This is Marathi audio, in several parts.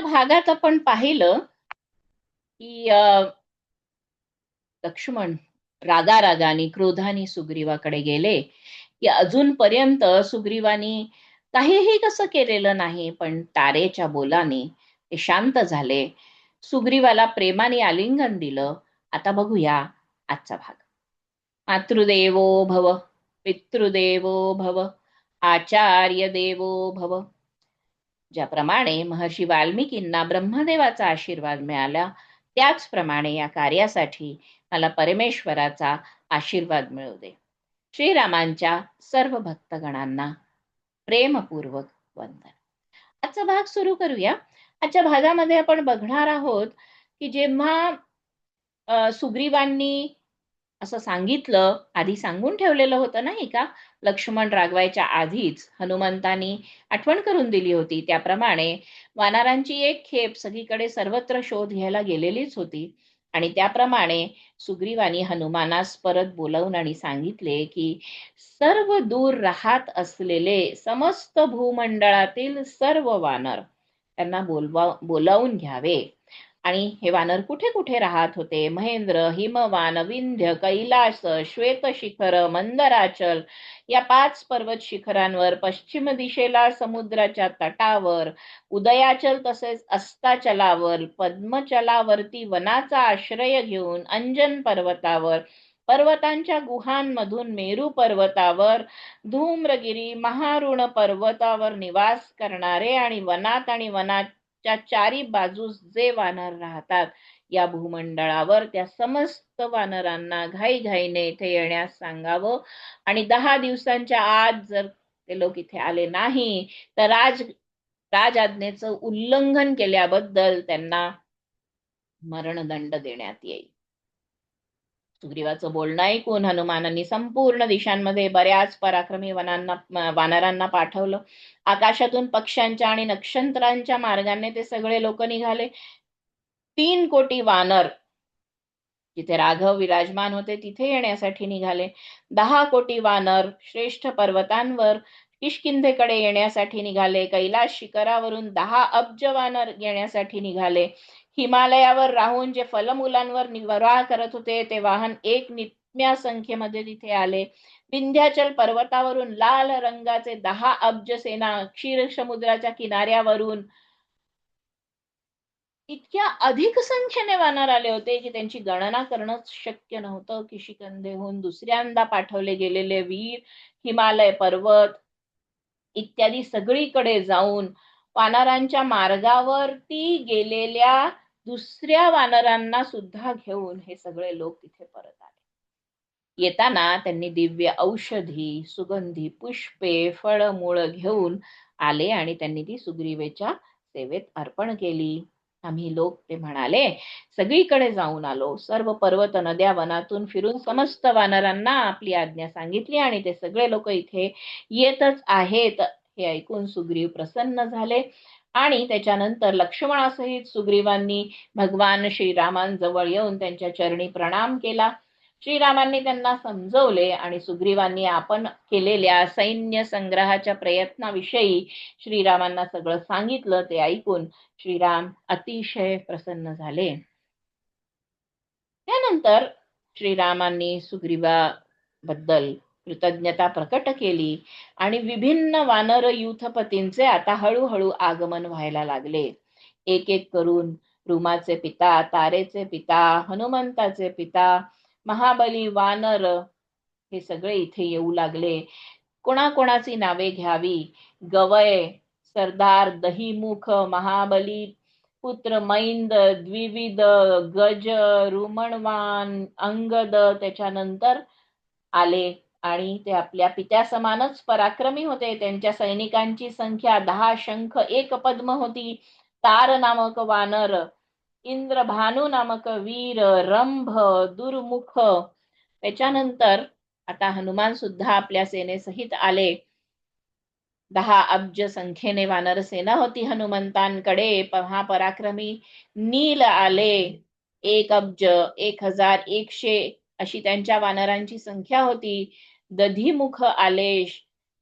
भागात आपण पाहिलं की लक्ष्मण रागा रागाने क्रोधाने सुग्रीवाकडे गेले. की अजूनपर्यंत सुग्रीवानी काहीही कसं केलेलं नाही पण तारेच्या बोलाने ते शांत झाले. सुग्रीवाला प्रेमाने आलिंगन दिलं. आता बघूया आजचा भाग. मातृदेवो भव पितृदेवो भव आचार्य देवो भव. ज्याप्रमाणे महर्षी वाल्मिकींना ब्रह्मदेवाचा आशीर्वाद मिळाला त्याचप्रमाणे या कार्यासाठी मला परमेश्वराचा आशीर्वाद मिळू दे. श्रीरामांच्या सर्व भक्तगणांना प्रेमपूर्वक वंदन. आजचा भाग सुरू करूया. आजच्या भागामध्ये आपण बघणार आहोत की जेव्हा सुग्रीवांनी असं सांगितलं आधी सांगून ठेवलेलं होतं नाही का? लक्ष्मण रागवायच्या आधीच हनुमंतानी आठवण करून दिली होती. त्याप्रमाणे वानरांची एक खेप सगळीकडे सर्वत्र शोध घ्यायला गेलेलीच होती. आणि त्याप्रमाणे सुग्रीवानी हनुमानास परत बोलावून आणि सांगितले की सर्व दूर राहत असलेले समस्त भूमंडळातील सर्व वानर त्यांना बोलवा बोलावून घ्यावे. आणि हे वानर कुठे कुठे राहत होते? महेंद्र हिमवान विंध्य कैलास श्वेत शिखर मंदराचल. या पाच पर्वत शिखरांवर पश्चिम दिशेला समुद्राच्या तटावर उदयाचल तसेच अस्ताचलावर पद्मचलावरती वनाचा आश्रय घेऊन अंजन पर्वतावर पर्वतांच्या गुहांमधून मेरू पर्वतावर धूम्रगिरी महारुण पर्वतावर निवास करणारे आणि वनात आणि वनात च्या चारी बाजूस जे वानर राहतात या भूमंडळावर त्या समस्त वानरांना घाईघाईने इथे येण्यास सांगावं. आणि दहा दिवसांच्या आत जर ते लोक इथे आले नाही तर राज राजआज्ञेचं उल्लंघन केल्याबद्दल त्यांना मरणदंड देण्यात येईल. सुग्रीवाचं बोलणं ऐकून हनुमानांनी संपूर्ण दिशांमध्ये बऱ्याच पराक्रमी वनांना वानरांना पाठवलं. आकाशातून पक्ष्यांच्या आणि नक्षत्रांच्या मार्गाने ते सगळे लोक निघाले. तीन कोटी वानर जिथे राघव विराजमान होते तिथे येण्यासाठी निघाले. दहा कोटी वानर श्रेष्ठ पर्वतांवर किशकिंधेकडे येण्यासाठी निघाले. कैलास शिखरावरून दहा अब्ज वानर येण्यासाठी निघाले. हिमालयावर राहून जे फलमुलांवर निवराह करत होते ते वाहन एक नित्म्या संख्येमध्ये तिथे आले. विंध्याचल पर्वतावरून लाल रंगाचे दहा अब्ज सेना क्षीर समुद्राच्या किनाऱ्यावरून इतक्या अधिक संख्येने वानर आले होते की त्यांची गणना करणंच शक्य नव्हतं. की शिकंदेहून दुसऱ्यांदा पाठवले गेलेले वीर हिमालय पर्वत इत्यादी सगळीकडे जाऊन वानरांच्या मार्गावरती गेलेल्या दुसऱ्या वानरांना सुद्धा घेऊन हे सगळे लोक तिथे परत आले. येताना त्यांनी दिव्य औषधी सुगंधी पुष्पे फळमूळ घेऊन आले आणि त्यांनी ती सुग्रीवेच्या सेवेत अर्पण केली. आम्ही लोक ते म्हणाले सगळीकडे जाऊन आलो. सर्व पर्वत नद्या वनातून फिरून समस्त वानरांना आपली आज्ञा सांगितली आणि ते सगळे लोक इथे येतच आहेत. हे ऐकून सुग्रीव प्रसन्न झाले. आणि त्याच्यानंतर लक्ष्मणासहित सुग्रीवांनी भगवान श्रीरामांजवळ येऊन त्यांच्या चरणी प्रणाम केला. श्रीरामांनी त्यांना समजवले आणि सुग्रीवांनी आपण केलेल्या सैन्य संग्रहाच्या प्रयत्नाविषयी श्रीरामांना सगळं सांगितलं ते ऐकून श्रीराम अतिशय प्रसन्न झाले. त्यानंतर श्रीरामांनी सुग्रीवाबद्दल कृतज्ञता प्रकट केली आणि विभिन्न वानर युथपतींचे आता हळूहळू आगमन व्हायला लागले. एक एक करून रुमाचे पिता तारेचे पिता हनुमंताचे पिता महाबली वानर हे सगळे इथे येऊ लागले. कोणाकोणाची नावे घ्यावी? गवय सरदार दहीमुख महाबली पुत्र मैंद द्विविध गज रुमणवान अंगद त्याच्यानंतर आले. आणि ते आपल्या पित्यासमानच पराक्रमी होते. त्यांच्या सैनिकांची संख्या दहा शंख एक पद्म होती. तार नामक वानर इंद्रभानू नामक वीर रंभ दुर्मुख. त्याच्यानंतर आता हनुमान सुद्धा आपल्या सेनेसहित आले. दहा अब्ज संख्येने वानर सेना होती हनुमंतांकडे. हा पराक्रमी नील आले. एक अब्ज एक हजार एकशे अशी त्यांच्या वानरांची संख्या होती. दधीमुख आले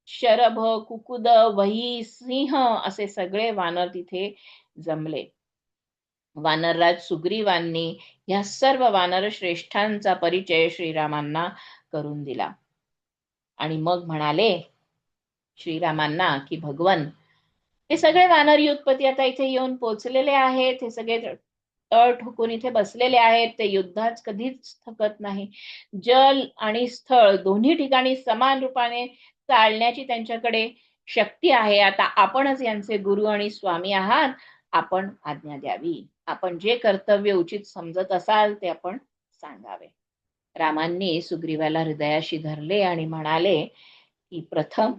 शरभ कुकुद वही सिंह असे सगळे वानर तिथे जमले. वानरराज सुग्रीवांनी या सर्व वानर श्रेष्ठांचा परिचय श्रीरामांना करून दिला. आणि मग म्हणाले श्रीरामांना की भगवन हे सगळे वानर उत्पत्ती आता इथे येऊन पोचलेले आहेत हे सगळे तळ ठोकून इथे बसलेले आहेत. ते युद्धात कधीच थकत नाही. जल आणि स्थळ दोन्ही ठिकाणी समान रूपाने चालण्याची त्यांच्याकडे शक्ती आहे. आता आपणच यांचे गुरु आणि स्वामी आहात. आपण आज्ञा द्यावी. आपण जे कर्तव्य उचित समजत असाल ते आपण सांगावे. रामांनी सुग्रीवाला हृदयाशी धरले आणि म्हणाले की प्रथम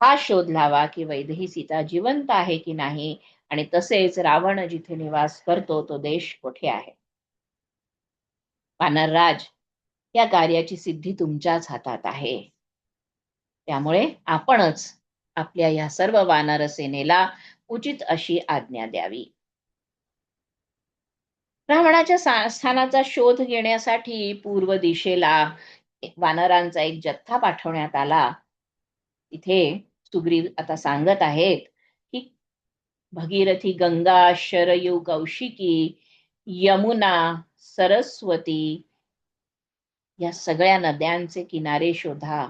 हा शोध लावा की वैदही सीता जिवंत आहे की नाही? आणि तसेच रावण जिथे निवास करतो तो देश कुठे आहे? वानरराज या कार्याची सिद्धी तुमच्याच हातात आहे. त्यामुळे आपणच आपल्या या सर्व वानर सेनेला उचित अशी आज्ञा द्यावी. रावणाच्या स्थानाचा शोध घेण्यासाठी पूर्व दिशेला वानरांचा एक जथ्था पाठवण्यात आला. तिथे सुग्रीव आता सांगत आहेत भगीरथी गंगा शरयू कौशिकी यमुना सरस्वती या सगळ्या नद्यांचे किनारे शोधा.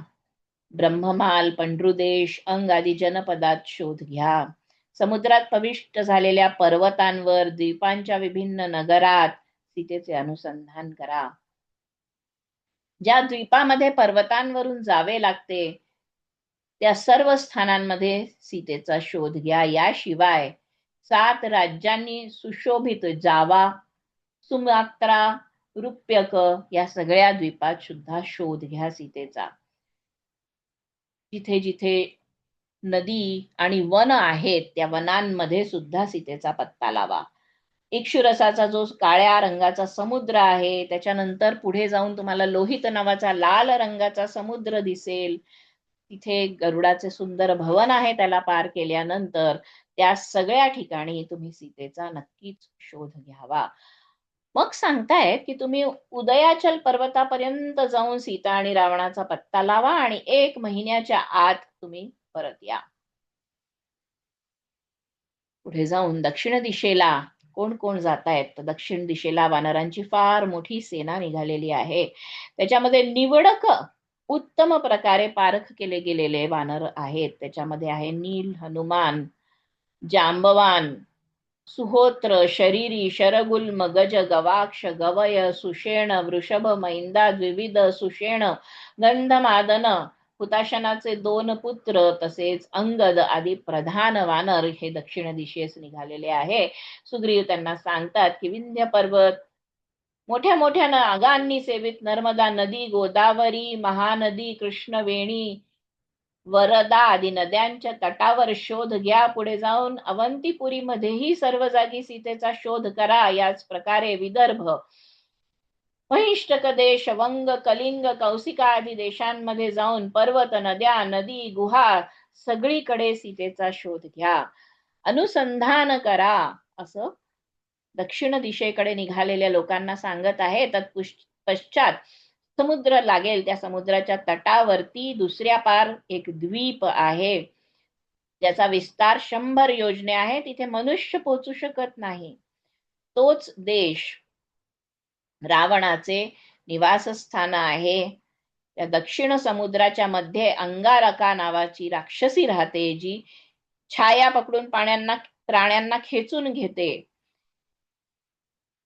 ब्रह्ममाल पंढरुदेश अंग आदी जनपदात शोध घ्या. समुद्रात पविष्ट झालेल्या पर्वतांवर द्वीपांच्या विभिन्न नगरात सीतेचे अनुसंधान करा. ज्या द्वीपामध्ये पर्वतांवरून जावे लागते त्या सर्व स्थानांमध्ये सीतेचा शोध घ्या. याशिवाय सात राज्यांनी सुशोभित जावा सुमात्रा रुप्यक या सगळ्या द्वीपात सुद्धा शोध घ्या सीतेचा. जिथे जिथे नदी आणि वन आहेत त्या वनांमध्ये सुद्धा सीतेचा पत्ता लावा. इक्षुरसाचा जो काळ्या रंगाचा समुद्र आहे त्याच्यानंतर पुढे जाऊन तुम्हाला लोहित नावाचा लाल रंगाचा समुद्र दिसेल. तिथे गरुडाचे सुंदर भवन आहे त्याला पार केल्यानंतर त्या सगळ्या ठिकाणी तुम्ही सीतेचा नक्कीच शोध घ्यावा. मग सांगतायत की तुम्ही उदयाचल पर्वतापर्यंत जाऊन सीता आणि रावणाचा पत्ता लावा आणि एक महिन्याच्या आत तुम्ही परत या. पुढे जाऊन दक्षिण दिशेला कोण कोण जात आहेत तर दक्षिण दिशेला वानरांची फार मोठी सेना निघालेली आहे. त्याच्यामध्ये निवडक उत्तम प्रकारे पारख केले गेलेले वानर आहेत. त्याच्यामध्ये आहे नील हनुमान जांबवान सुहोत्र शरीरी शरगुल मगज गवाक्ष गवय सुषेण वृषभ मैंदा द्विविध सुषेण गंधमादन हुताशनाचे दोन पुत्र तसेच अंगद आदी प्रधान वानर हे दक्षिण दिशेस निघालेले आहे. सुग्रीव त्यांना सांगतात की विंध्य पर्वत मोठ्या मोठ्या नागांनी सेवित नर्मदा नदी गोदावरी महानदी कृष्णवेणी वरदा आदी नद्यांच्या तटावर शोध घ्या. पुढे जाऊन अवंतीपुरीमध्येही सर्व जागी सीतेचा शोध करा. याच प्रकारे विदर्भ महिष्टक देश वंग कलिंग कौसिका आदी देशांमध्ये जाऊन पर्वत नद्या नदी गुहा सगळीकडे सीतेचा शोध घ्या. अनुसंधान करा असं दक्षिण दिशेकडे निघालेल्या लोकांना सांगत आहे. पश्चात समुद्र लागेल. त्या समुद्राच्या तटावरती दुसऱ्या पार एक द्वीप आहे. ज्याचा विस्तार शंभर योजने आहे तिथे मनुष्य पोचू शकत नाही. तोच देश रावणाचे निवासस्थान आहे. त्या दक्षिण समुद्राच्या मध्ये अंगारका नावाची राक्षसी राहते जी छाया पकडून पाण्यांना प्राण्यांना खेचून घेते.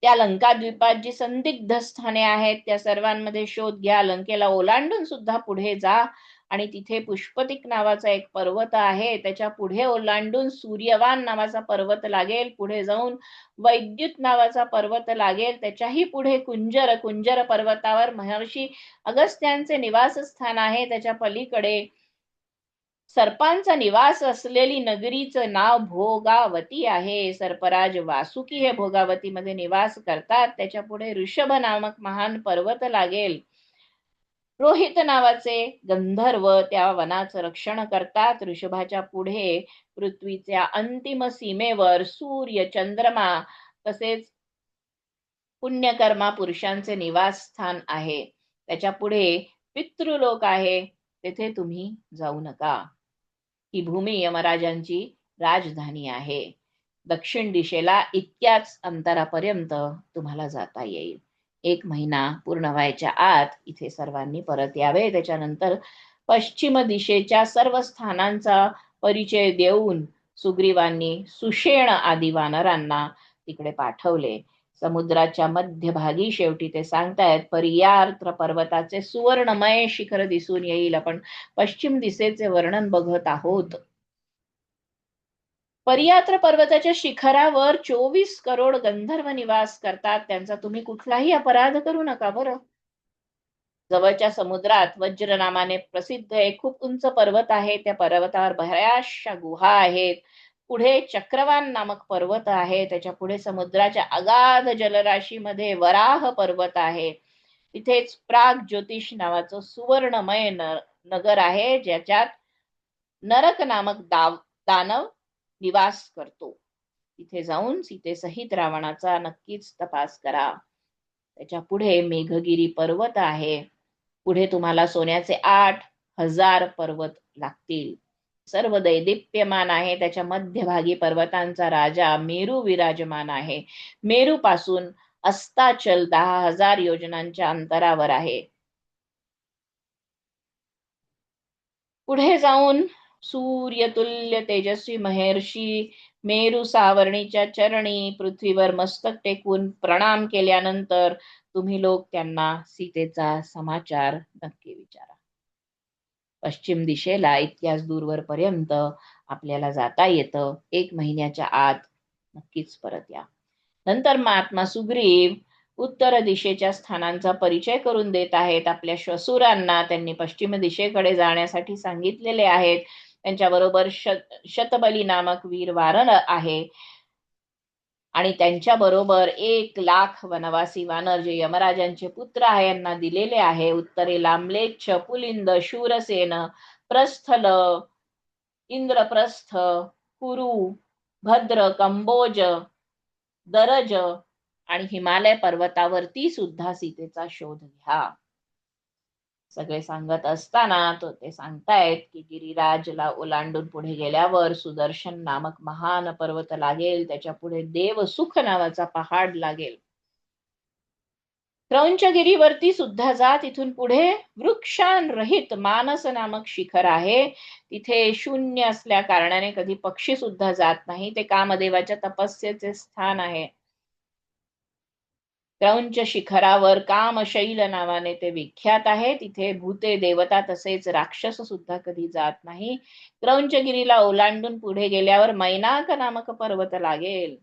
त्या लंका द्वीपात जी संदिग्ध स्थाने आहेत. त्या सर्वांमध्ये शोध घ्या. लंकेला ओलांडून सुद्धा पुढे जा. आणि तिथे पुष्पतिक नावाचा एक पर्वत आहे. त्याच्या पुढे ओलांडून सूर्यवान नावाचा पर्वत लागेल. पुढे जाऊन वैद्युत नावाचा पर्वत लागेल. त्याच्याही पुढे कुंजर कुंजर पर्वतावर महर्षी अगस्त्यांचे निवासस्थान आहे. त्याच्या पलीकडे सर्पांचा निवास असलेली नगरीचं नाव भोगावती आहे. सर्पराज वासुकी हे भोगावतीमध्ये निवास करतात. त्याच्या पुढे ऋषभ नामक महान पर्वत लागेल. रोहित नावाचे गंधर्व त्या वनाचं रक्षण करतात. ऋषभाच्या पुढे पृथ्वीच्या अंतिम सीमेवर सूर्य चंद्रमा तसेच पुण्यकर्मा पुरुषांचे निवासस्थान आहे. त्याच्या पुढे पितृलोक आहे. तेथे तुम्ही जाऊ नका. ही भूमी यमराजांची राजधानी आहे. दक्षिण दिशेला इतक्याच अंतरापर्यंत तुम्हाला जाता येईल. एक महिना पूर्ण व्हायच्या आत इथे सर्वांनी परत यावे. त्याच्यानंतर पश्चिम दिशेच्या सर्व स्थानांचा परिचय देऊन सुग्रीवांनी सुषेण आदी वानरांना तिकडे पाठवले. समुद्राच्या मध्यभागी शेवटी ते सांगतायत पर्यार्थ पर्वताचे सुवर्णमय शिखर दिसून येईल. आपण पश्चिम दिशेचे वर्णन बघत आहोत. पर्यात्र पर्वताच्या शिखरावर चोवीस करोड गंधर्व निवास करतात. त्यांचा तुम्ही कुठलाही अपराध करू नका बरं. जवळच्या समुद्रात वज्र नामाने प्रसिद्ध एक खूप उंच पर्वत आहे. त्या पर्वतावर बऱ्याचशा गुहा आहेत. पुढे चक्रवान नामक पर्वत आहे. त्याच्या पुढे समुद्राच्या अगाध जलराशीमध्ये वराह पर्वत आहे. तिथेच प्राग ज्योतिष नावाचं सुवर्णमय नगर आहे ज्याच्यात नरक नामक दाव दानव निवास करतो. तिथे जाऊन सीतेसहित रावणाचा नक्कीच तपास करा. त्याच्या पुढे मेघगिरी पर्वत आहे. पुढे तुम्हाला सोन्याचे आठ हजार पर्वत लागतील. सर्व दैदिप्यमान आहे. त्याच्या मध्यभागी पर्वतांचा राजा मेरू विराजमान आहे. मेरू पासून अस्ताचल दहा हजार योजनांच्या अंतरावर आहे. पुढे जाऊन सूर्यतुल्य तेजस्वी महर्षी मेरू सावरणीच्या चरणी पृथ्वीवर मस्तक टेकून प्रणाम केल्यानंतर तुम्ही लोक त्यांना सीतेचा समाचार नक्की विचारा. पश्चिम दिशेला इतक्याच दूरवर पर्यंत आपल्याला जाता येतं. एक महिन्याच्या आत नक्कीच परत या. नंतर महात्मा सुग्रीव उत्तर दिशेच्या स्थानांचा परिचय करून देत आहेत. आपल्या श्वसुरांना त्यांनी पश्चिम दिशेकडे जाण्यासाठी सांगितलेले आहेत. त्यांच्याबरोबर शत शतबली नामक वीर वारण आहे. आणि त्यांच्या बरोबर एक लाख वनवासी वानर जे यमराजांचे पुत्र आहे यांना दिलेले आहे. उत्तरे लांबलेच्छ पुलिंद शूरसेन प्रस्थल इंद्रप्रस्थ कुरु भद्र कंबोज दरज आणि हिमालय पर्वतावरती सुद्धा सीतेचा शोध घ्या. सगळे सांगत असताना तो ते सांगतायत की गिरिराजला ओलांडून पुढे गेल्यावर सुदर्शन नामक महान पर्वत लागेल त्याच्या पुढे देव सुख नावाचा पहाड लागेल. क्रौंचगिरीवरती सुद्धा जा तिथून पुढे वृक्षांरहित मानस नामक शिखर आहे. तिथे शून्य असल्या कारणाने कधी पक्षी सुद्धा जात नाही. ते कामदेवाच्या तपस्येचे स्थान आहे. क्रौंच शिखरावर कामशैल नावाने ते विख्यात आहे तिथे भूते देवता तसेच राक्षस सुद्धा कधी जात नाही. क्रौंचगिरीला ओलांडून पुढे गेल्यावर मैनाक नामक पर्वत लागेल.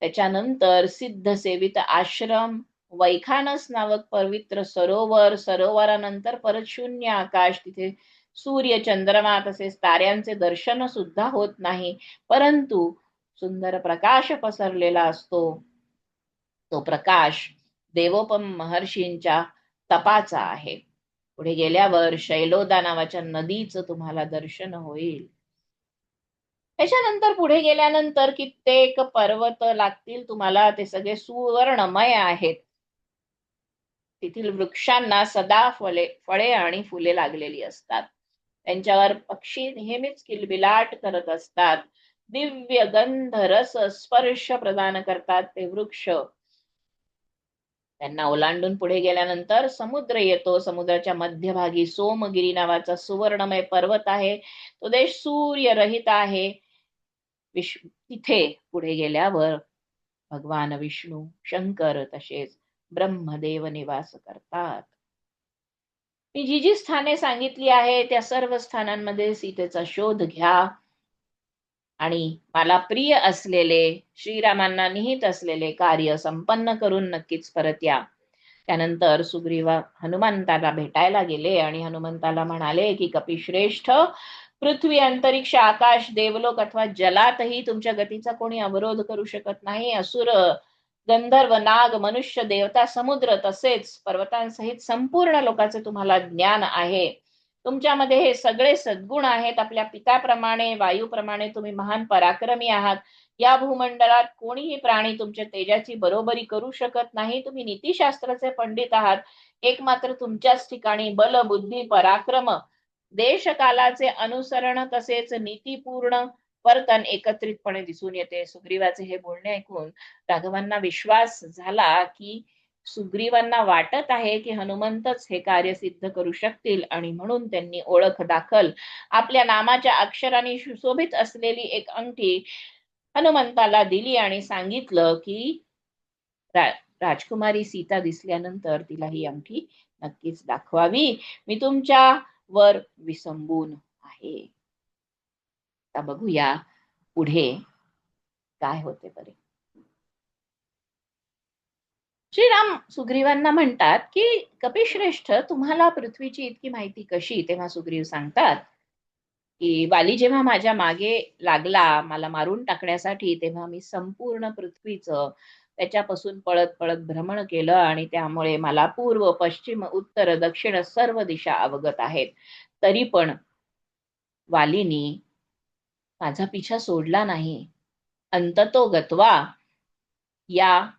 त्याच्यानंतर सिद्ध सेवित आश्रम वैखानस नामक पवित्र सरोवर सरोवरानंतर परत शून्य आकाश. तिथे सूर्य चंद्रमा तसेच ताऱ्यांचे दर्शन सुद्धा होत नाही. परंतु सुंदर प्रकाश पसरलेला असतो. तो प्रकाश देवोपम महर्षींच्या तपाचा आहे. पुढे गेल्यावर शैलोदा नावाच्या नदीचं तुम्हाला दर्शन होईल. त्याच्यानंतर पुढे गेल्यानंतर कित्येक पर्वत लागतील तुम्हाला ते सगळे सुवर्णमय आहेत. तेथील वृक्षांना सदा फळे फळे आणि फुले लागलेली असतात. त्यांच्यावर पक्षी नेहमीच किलबिलाट करत असतात. दिव्य गंध रस स्पर्श प्रदान करतात ते वृक्ष. त्यांना ओलांडून पुढे गेल्यानंतर समुद्र येतो. समुद्राच्या मध्यभागी सोमगिरी नावाचा सुवर्णमय पर्वत आहे. तो देश सूर्य रहित आहे. विश्व तिथे पुढे गेल्यावर भगवान विष्णू शंकर तसेच ब्रह्मदेव निवास करतात. मी जी जी स्थाने सांगितली आहे त्या सर्व स्थानांमध्ये सीतेचा शोध घ्या. आणि मला प्रिय असलेले श्रीरामांना निहित असलेले कार्य संपन्न करून नक्कीच परत या. त्यानंतर सुग्रीवा हनुमंताला भेटायला गेले आणि हनुमंताला म्हणाले की कपिश्रेष्ठ पृथ्वी अंतरिक्ष आकाश देवलोक अथवा जलातही तुमच्या गतीचा कोणी अवरोध करू शकत नाही. असुर गंधर्व नाग मनुष्य देवता समुद्र तसेच पर्वतांसहित संपूर्ण लोकांचे तुम्हाला ज्ञान आहे. तुमच्यामध्ये हे सगळे सद्गुण आहेत. आपल्या पिताप्रमाणे वायूप्रमाणे तुम्ही महान पराक्रमी आहात. या भूमंडळात कोणीही प्राणी तुमच्या तेजाची बरोबरी करू शकत नाही. तुम्ही नीतिशास्त्राचे पंडित आहात. एक मात्र तुमच्याच ठिकाणी बल बुद्धी पराक्रम देशकालाचे अनुसरण तसेच नीतीपूर्ण वर्तन एकत्रितपणे दिसून येते. सुग्रीवाचे हे बोलणे ऐकून राघवांना विश्वास झाला की सुग्रीवांना वाटत आहे की हनुमंतच हे कार्य सिद्ध करू शकतील आणि म्हणून त्यांनी ओळख दाखल. आपल्या नामाच्या अक्षराने सुशोभित असलेली एक अंगठी हनुमंताला दिली आणि सांगितलं की राजकुमारी सीता दिसल्यानंतर तिला ही अंगठी नक्कीच दाखवावी. मी तुमच्या वर विसंबून आहे. आता बघूया पुढे काय होते बरे. श्रीराम सुग्रीवांना म्हणतात की कपिश्रेष्ठ तुम्हाला पृथ्वीची इतकी माहिती कशी? तेव्हा सुग्रीव सांगतात की वाली जेव्हा माझ्या मागे लागला मला मारून टाकण्यासाठी तेव्हा मी संपूर्ण पृथ्वीचं त्याच्यापासून पळत पळत भ्रमण केलं आणि त्यामुळे मला पूर्व पश्चिम उत्तर दक्षिण सर्व दिशा अवगत आहेत. तरी पण वालीनी माझा पिछा सोडला नाही. अंततो गत्वा या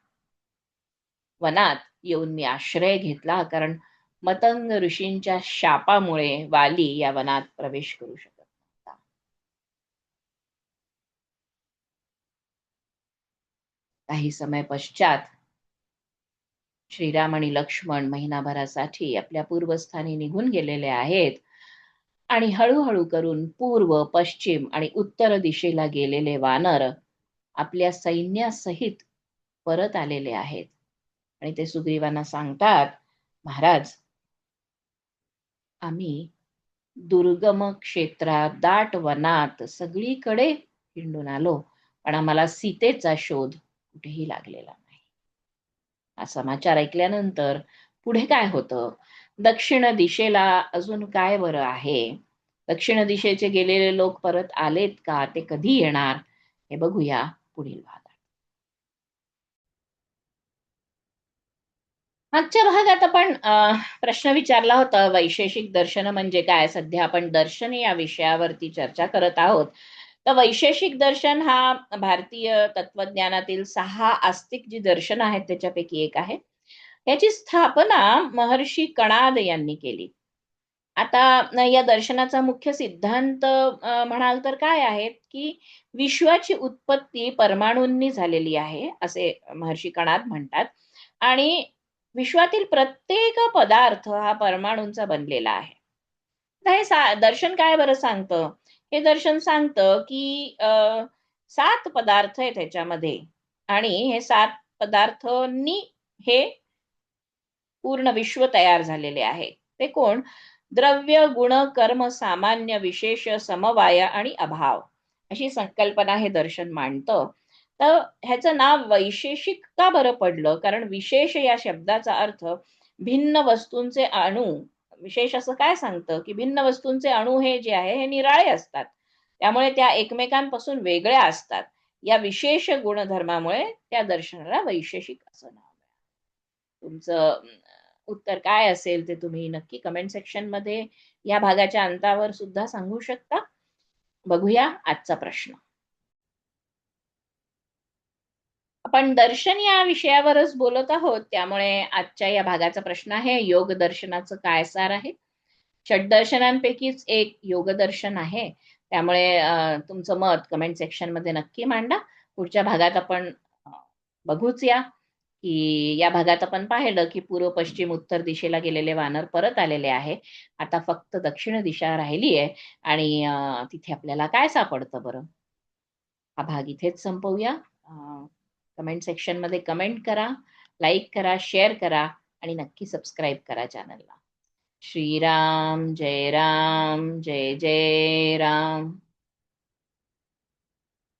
वनात येऊन मी आश्रय घेतला कारण मतंग ऋषींच्या शापामुळे वाली या वनात प्रवेश करू शकत काही समय पश्चात श्रीराम आणि लक्ष्मण महिनाभरासाठी आपल्या पूर्वस्थानी निघून गेलेले आहेत आणि हळूहळू करून पूर्व पश्चिम आणि उत्तर दिशेला गेलेले वानर आपल्या सैन्यासहित परत आलेले आहेत. आणि ते सुग्रीवांना सांगतात महाराज आम्ही दुर्गम क्षेत्रात दाट वनात सगळीकडे हिंडून आलो पण आम्हाला सीतेचा शोध कुठेही लागलेला नाही. हा समाचार ऐकल्यानंतर पुढे काय होतं? दक्षिण दिशेला अजून काय बरं आहे? दक्षिण दिशेचे गेलेले लोक परत आलेत का? ते कधी येणार? हे बघूया पुढील भाग मागच्या भागात आपण प्रश्न विचारला होता वैशेषिक दर्शन म्हणजे काय? सध्या आपण दर्शन या विषयावरती चर्चा करत आहोत. तर वैशेषिक दर्शन हा भारतीय तत्वज्ञानातील सहा आस्तिक जी दर्शन आहेत त्याच्यापैकी एक आहे. याची स्थापना महर्षी कणाद यांनी केली. आता या दर्शनाचा मुख्य सिद्धांत म्हणाल तर काय आहेत की विश्वाची उत्पत्ती परमाणूंनी झालेली आहे असे महर्षी कणाद म्हणतात. आणि विश्वातील प्रत्येक पदार्थ हा परमाणूंचा बनलेला आहे. हे दर्शन काय बरं सांगतं? हे दर्शन सांगतं की सात पदार्थ आहे त्याच्यामध्ये आणि हे सात पदार्थांनी हे पूर्ण विश्व तयार झालेले आहे. ते कोण? द्रव्य गुण कर्म सामान्य विशेष समवाय आणि अभाव. अशी संकल्पना हे दर्शन मांडतं. तर ह्याचं नाव वैशेषिक का बरं पडलं? कारण विशेष या शब्दाचा अर्थ भिन्न वस्तूंचे अणू. विशेष असं काय सांगतं? की भिन्न वस्तूंचे अणू हे जे आहे हे निराळे असतात. त्यामुळे त्या एकमेकांपासून वेगळ्या असतात. या विशेष गुणधर्मामुळे त्या दर्शनाला वैशेषिक असं नाव तुमचं उत्तर काय असेल ते तुम्ही नक्की कमेंट सेक्शनमध्ये या भागाच्या अंतावर सुद्धा सांगू शकता. बघूया आजचा प्रश्न. आपण दर्शन या विषयावरच बोलत आहोत. त्यामुळे आजच्या या भागाचा प्रश्न आहे योग दर्शनाचं काय सार आहे? षटदर्शनांपैकीच एक योग दर्शन आहे. त्यामुळे तुमचं मत कमेंट सेक्शनमध्ये नक्की मांडा. पुढच्या भागात आपण बघूच या. की या भागात आपण पाहिलं की पूर्व पश्चिम उत्तर दिशेला गेलेले वानर परत आलेले आहे. आता फक्त दक्षिण दिशा राहिली आहे. आणि तिथे आपल्याला काय सापडतं बरं? हा भाग इथेच संपवूया. कमेंट सेक्शनमध्ये कमेंट करा लाईक करा शेअर करा आणि नक्की सबस्क्राईब करा चॅनलला श्रीराम जय राम जय जय राम.